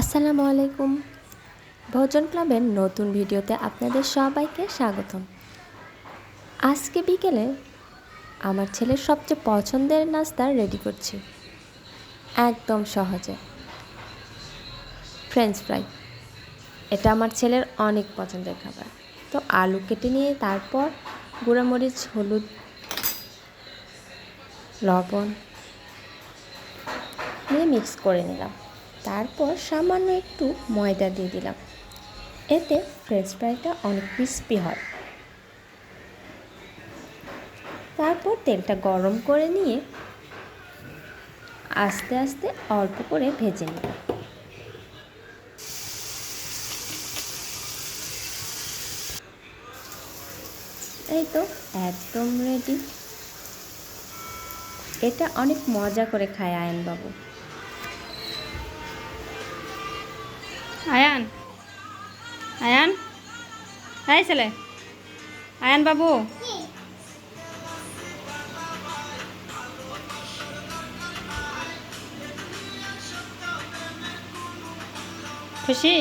আসসালামু আলাইকুম। ভোজন ক্লাবের নতুন ভিডিওতে আপনাদের সবাইকে স্বাগতম। আজকে বিকেলে আমার ছেলের সবচেয়ে পছন্দের নাস্তা রেডি করছি। একদম সহজে। ফ্রেঞ্চ ফ্রাই এটা আমার ছেলের অনেক পছন্দের খাবার। তো আলু কেটে নিয়ে তারপর গুঁড়ামরিচ, হলুদ, লবণ নিয়ে মিক্স করে নিলাম। তারপর সামান্য একটু ময়দা দিয়ে দিলাম। এতে ফ্রেঞ্চ ফ্রাইটা অনেক ক্রিস্পি হয়। তারপর তেলটা গরম করে নিয়ে আস্তে আস্তে অল্প করে ভেজে নিলাম এই তো একদম রেডি এটা অনেক মজা করে খায় আয়ন আয়ান। আয়ান? হ্যাঁ ছেলে। আয়ান বাবু। খুশি?